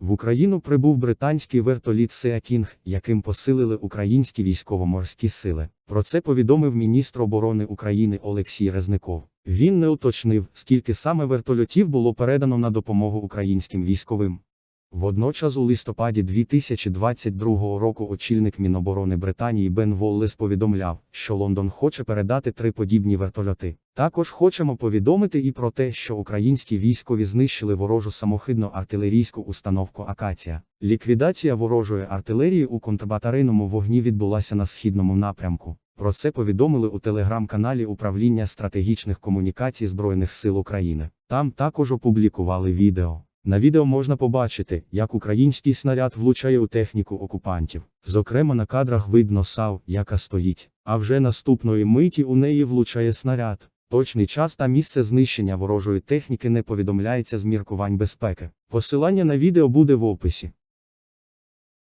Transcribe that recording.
В Україну прибув британський вертоліт King, яким посилили українські військово-морські сили. Про це повідомив міністр оборони України Олексій Резников. Він не уточнив, скільки саме вертольотів було передано на допомогу українським військовим. Водночас у листопаді 2022 року очільник Міноборони Британії Бен Воллес повідомляв, що Лондон хоче передати три подібні вертольоти. Також хочемо повідомити і про те, що українські військові знищили ворожу самохідну артилерійську установку Акація. Ліквідація ворожої артилерії у контрбатарейному вогні відбулася на східному напрямку. Про це повідомили у телеграм-каналі Управління стратегічних комунікацій Збройних сил України. Там також опублікували відео. На відео можна побачити, як український снаряд влучає у техніку окупантів. Зокрема, на кадрах видно САУ, яка стоїть, а вже наступної миті у неї влучає снаряд. Точний час та місце знищення ворожої техніки не повідомляється з міркувань безпеки. Посилання на відео буде в описі.